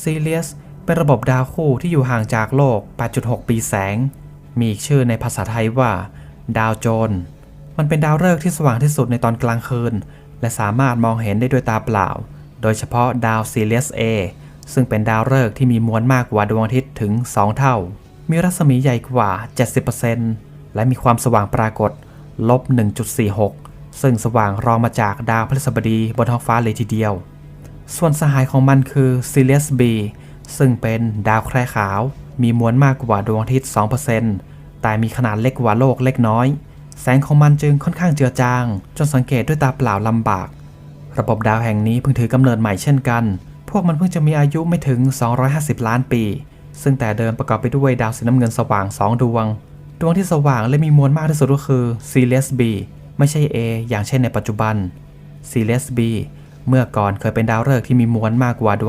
ซีเลียสเป็นระบบดาวคู่ที่อยู่ห่างจากโลก 8.6 ปีแสง มีอีกชื่อในภาษาไทยว่า ดาวโจร มันเป็นดาวฤกษ์ที่สว่างที่สุดในตอนกลางคืน และสามารถมองเห็นได้ด้วยตาเปล่า โดยเฉพาะดาวซีเลียส A ซึ่งเป็นดาวฤกษ์ที่มีมวลมากกว่าดวงอาทิตย์ถึง 2 เท่า มีรัศมีใหญ่กว่า 70%และมีความสว่างปรากฏ ลบ 1.46 ซึ่งสว่างรองมาจากดาวพฤหัสบดีบนท้องฟ้าเลยทีเดียว ส่วนสหายของมันคือ Sirius B ซึ่งเป็นดาวแคร่ขาว มีมวลมากกว่าดวงอาทิตย์ 2%แต่มีขนาดเล็กกว่าโลกเล็กน้อย แสงของมันจึงค่อนข้างเจือจาง จนสังเกตด้วยตาเปล่าลำบาก ระบบดาวแห่งนี้เพิ่งถือกำเนิดใหม่เช่นกัน พวกมันเพิ่งจะมีอายุไม่ถึง 250 ล้านปี ซึ่งแต่เดิมประกอบไปด้วยดาวสีน้ำเงินสว่าง 2 ดวง ดวงที่สว่างและมีมวลมากที่สุดก็คือ Sirius B ไม่ใช่ A อย่างเช่นในปัจจุบัน Sirius B เมื่อก่อนเคยเป็นดาวฤกษ์ที่มีมวลมากกว่าดวง